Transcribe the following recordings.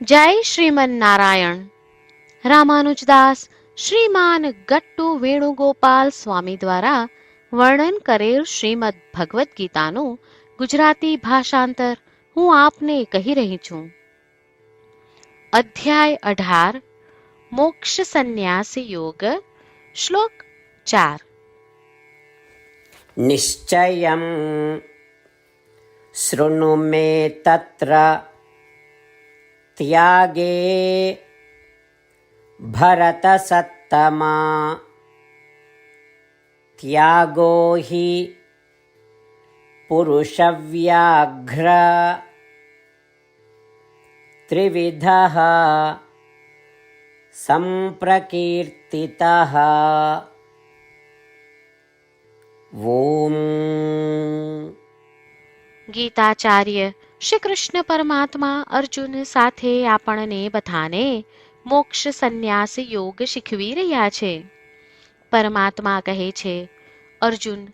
જય શ્રીમન નારાયણ રામાનુજદાસ શ્રીમાન ગટ્ટુ વેણુગોપાલ સ્વામી દ્વારા વર્ણન કરેલ શ્રીમદ ભગવદ્ ગીતાનું ગુજરાતી ભાષાંતર હું આપને કહી રહી છું. અધ્યાય અઢાર, મોક્ષ સંન્યાસ યોગ, શ્લોક ચાર. નિશ્ચયમ. શૃણુ મે તત્ર त्यागे भरतसत्तमा। त्यागो हि पुरुषव्याघ्र। त्रिविधः सम्प्रकीर्तितः। ॐ गीताचार्य શ્રી કૃષ્ણ પરમાત્મા અર્જુન સાથે આપણને બધાને મોક્ષ સંન્યાસ યોગ શીખવી રહ્યા છે. પરમાત્મા કહે છે, અર્જુન,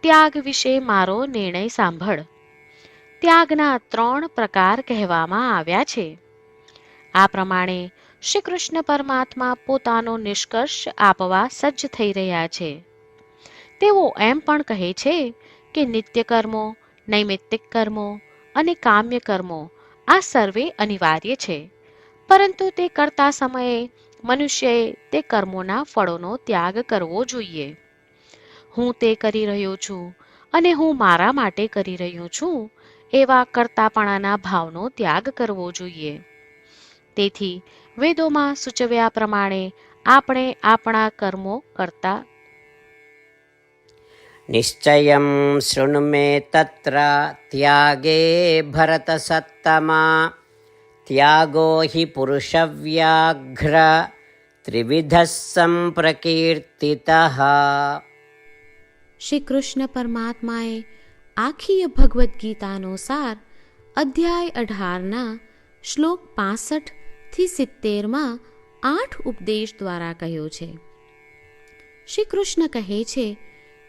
ત્યાગ વિશે મારો નિર્ણય સાંભળ. ત્યાગના ત્રણ પ્રકાર કહેવામાં આવ્યા છે. આ પ્રમાણે શ્રી કૃષ્ણ પરમાત્મા પોતાનો નિષ્કર્ષ આપવા સજ્જ થઈ રહ્યા છે. તેઓ એમ પણ કહે છે કે નિત્ય કર્મો નૈમિત્તિક કર્મો અને કામ્ય કર્મો આ સર્વે અનિવાર્ય છે. પરંતુ તે કરતા સમયે મનુષ્યએ તે કર્મોના ફળોનો ત્યાગ કરવો જોઈએ. હું તે કરી રહ્યો છું અને હું મારા માટે કરી રહ્યો છું એવા કરતાપણાના ભાવનો ત્યાગ કરવો જોઈએ. તેથી વેદોમાં સૂચવ્યા પ્રમાણે આપણે આપણા કર્મો કરતા निश्चयं शृणु मे तत्र त्यागे भरतसत्तमा त्यागो हि पुरुषव्याघ्र त्रिविधः सम्प्रकीर्तितः શ્રી કૃષ્ણ પરમાત્માએ આખી ભગવદ્ ગીતાનો સાર અધ્યાય અઢારના શ્લોક પાસઠ થી સિત્તેરમાં આઠ ઉપદેશ દ્વારા કહ્યો છે શ્રી કૃષ્ણ કહે છે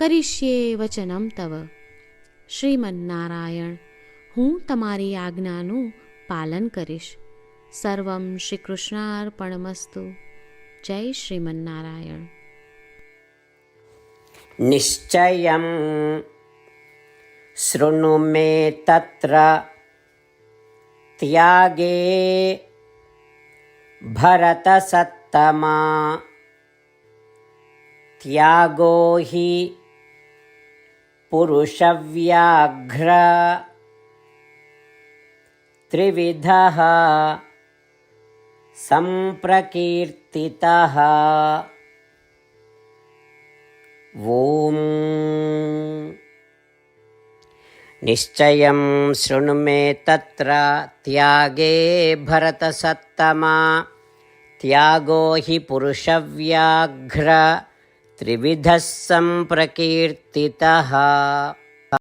કરિષ્યે વચનમ તવ. શ્રીમન્નારાયણ, હું તમારી આજ્ઞાનું પાલન કરીશ. સર્વમ શ્રીકૃષ્ણાર્પણમસ્તુ. જય શ્રીમન્નારાયણ. નિશ્ચયમ. શૃણુ મે તત્ર ત્યાગે ભરતસત્તમા ત્યાગો હી पुरुषव्याघ्र त्रिविधः सम्प्रकीर्तितः ॐ निश्चयं शृणु मे तत्र त्यागे भरतसत्तमा त्यागो हि पुरुषव्याघ्र त्रिविधः सम्प्रकीर्तितः